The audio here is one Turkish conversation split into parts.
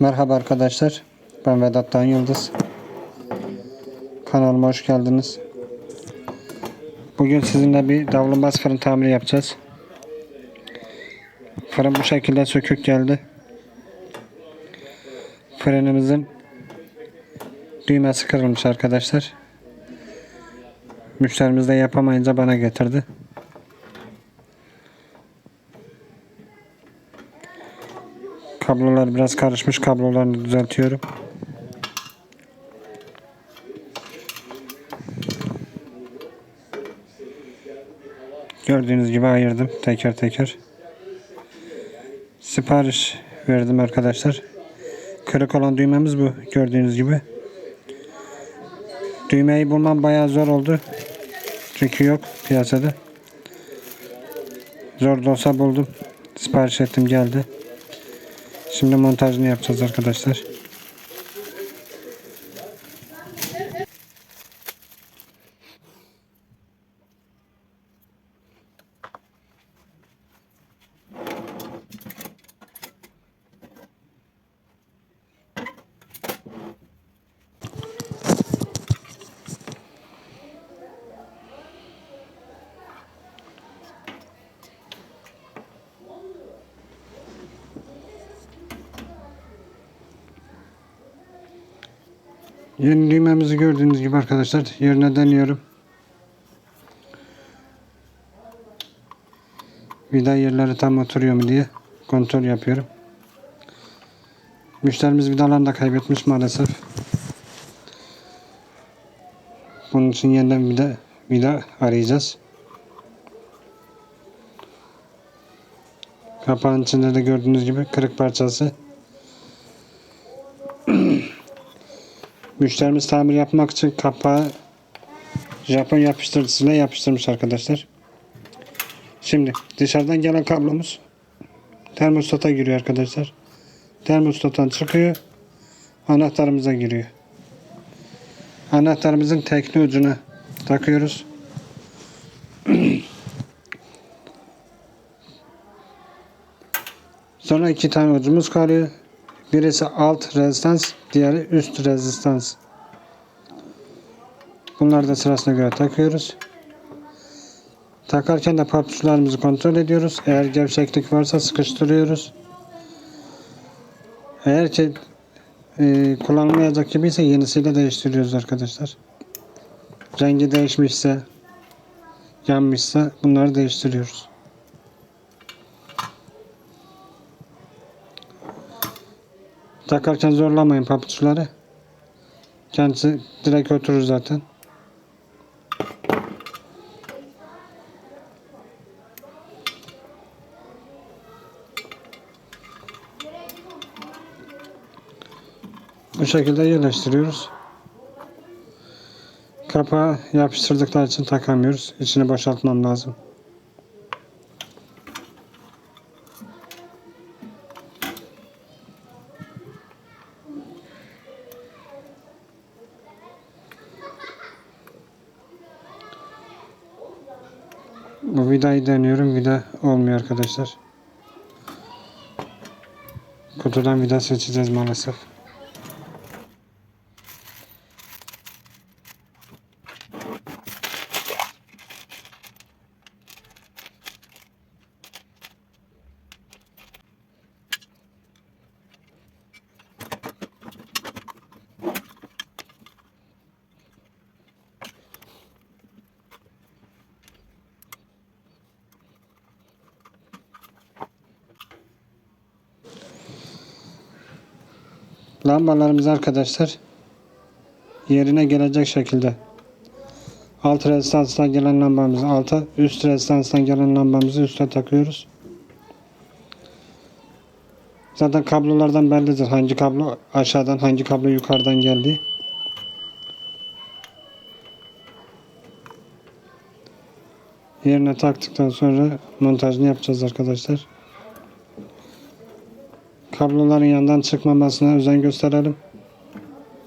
Merhaba arkadaşlar. Ben Vedat Dan Yıldız. Kanalıma hoş geldiniz. Bugün sizinle bir davlumbaz fırın tamiri yapacağız. Fırın bu şekilde sökük geldi. Fırınımızın düğmesi kırılmış arkadaşlar. Müşterimiz de yapamayınca bana getirdi. Kablolar biraz karışmış. Kablolarını düzeltiyorum. Gördüğünüz gibi ayırdım teker teker. Sipariş verdim arkadaşlar. Kırık olan düğmemiz bu. Gördüğünüz gibi. Düğmeyi bulmam bayağı zor oldu. Çünkü yok piyasada. Zor da olsa buldum. Sipariş ettim geldi. Şimdi montajını yapacağız arkadaşlar. Yeni düğmemizi gördüğünüz gibi arkadaşlar yerine deniyorum. Vida yerleri tam oturuyor mu diye kontrol yapıyorum. Müşterimiz vidalarını da kaybetmiş maalesef. Bunun için yeniden vida, vida arayacağız. Kapağın içinde de gördüğünüz gibi kırık parçası. Müşterimiz tamir yapmak için kapağı Japon yapıştırıcısıyla yapıştırmış arkadaşlar. Şimdi dışarıdan gelen kablomuz termostata giriyor arkadaşlar. Termostattan çıkıyor. Anahtarımıza giriyor. Anahtarımızın tekli ucuna takıyoruz. Sonra iki tane ucumuz kalıyor. Birisi alt rezistans, diğeri üst rezistans. Bunları da sırasına göre takıyoruz. Takarken de papuçlarımızı kontrol ediyoruz. Eğer gevşeklik varsa sıkıştırıyoruz. Eğer ki e, kullanılmayacak gibiyse yenisiyle değiştiriyoruz arkadaşlar. Rengi değişmişse, yanmışsa bunları değiştiriyoruz. Takarken zorlamayın papuçları. Kendisi direkt oturur zaten. Bu şekilde yerleştiriyoruz. Kapağı yapıştırdıkları için takamıyoruz. İçini boşaltmam lazım. Bu vidayı deniyorum. Vida olmuyor arkadaşlar. Kutudan vida seçeceğiz maalesef. Lambalarımız arkadaşlar yerine gelecek şekilde alt rezistanstan gelen lambamızı alta, üst rezistanstan gelen lambamızı üste takıyoruz. Zaten kablolardan bellidir hangi kablo aşağıdan hangi kablo yukarıdan geldiği. Yerine taktıktan sonra montajını yapacağız arkadaşlar kabloların yandan çıkmamasına özen gösterelim.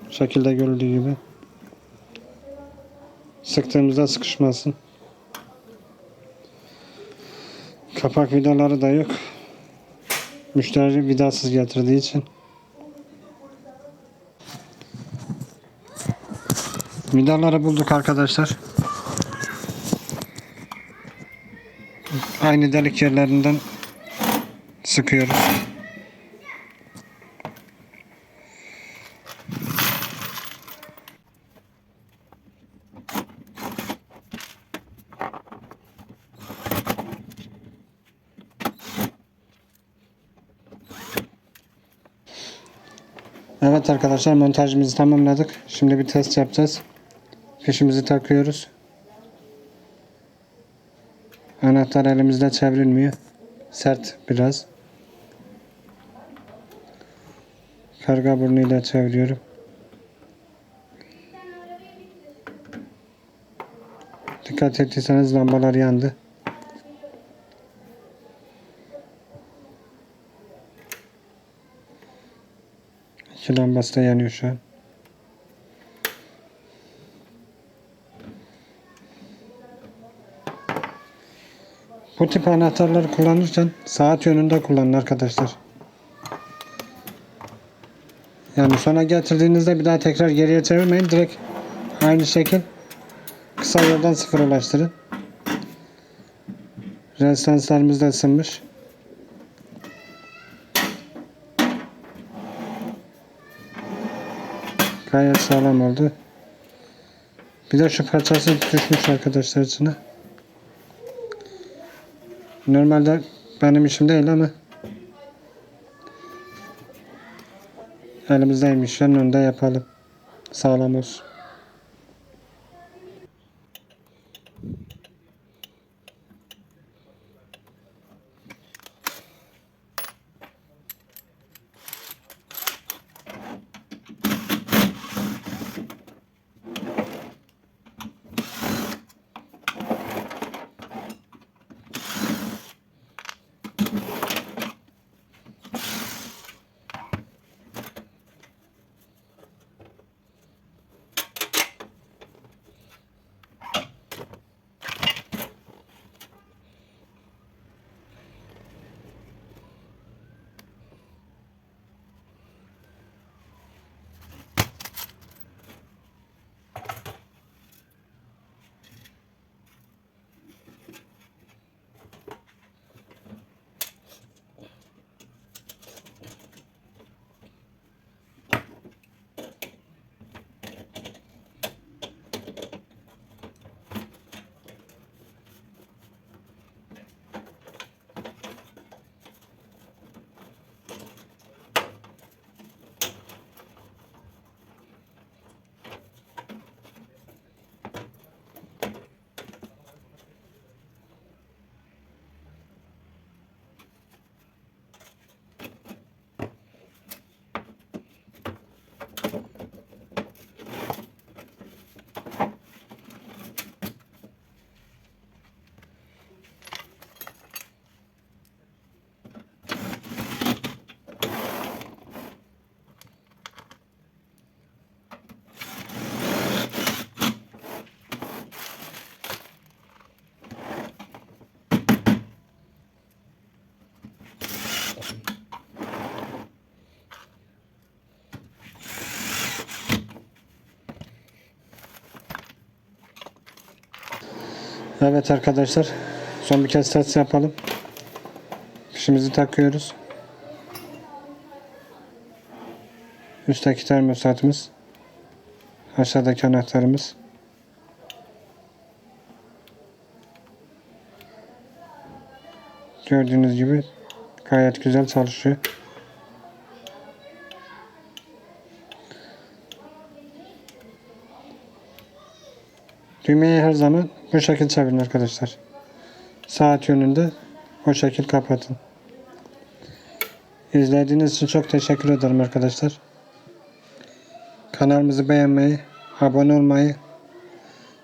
Bu şekilde görüldüğü gibi. Sıktığımızda sıkışmasın. Kapak vidaları da yok. Müşteri vidasız getirdiği için. Vidaları bulduk arkadaşlar. Aynı delik yerlerinden sıkıyoruz. Evet arkadaşlar montajımızı tamamladık. Şimdi bir test yapacağız. Fişimizi takıyoruz. Anahtar elimizde çevrilmiyor. Sert biraz. Karga burnuyla çeviriyorum. Dikkat ettiyseniz lambalar yandı. İki lambası da yanıyor şu an. Bu tip anahtarları kullanırken saat yönünde kullanın arkadaşlar. Yani sona getirdiğinizde bir daha tekrar geriye çevirmeyin. Direkt aynı şekil kısa yoldan sıfır ulaştırın. Rezistanslarımız da ısınmış. Gayet sağlam oldu. Bir de şu parçası düşmüş arkadaşlar içine. Normalde benim işim değil ama elimizdeymiş. Yanında yapalım. Sağlam olsun. Evet arkadaşlar. Son bir kez test yapalım. Fişimizi takıyoruz. Üstteki termosatımız. Aşağıdaki anahtarımız. Gördüğünüz gibi gayet güzel çalışıyor. Düğmeyi her zaman bu şekil çevirin arkadaşlar. Saat yönünde o şekil kapatın. İzlediğiniz için çok teşekkür ederim arkadaşlar. Kanalımızı beğenmeyi, abone olmayı,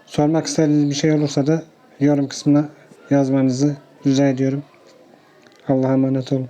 sormak istediğiniz bir şey olursa da yorum kısmına yazmanızı rica ediyorum. Allah'a emanet olun.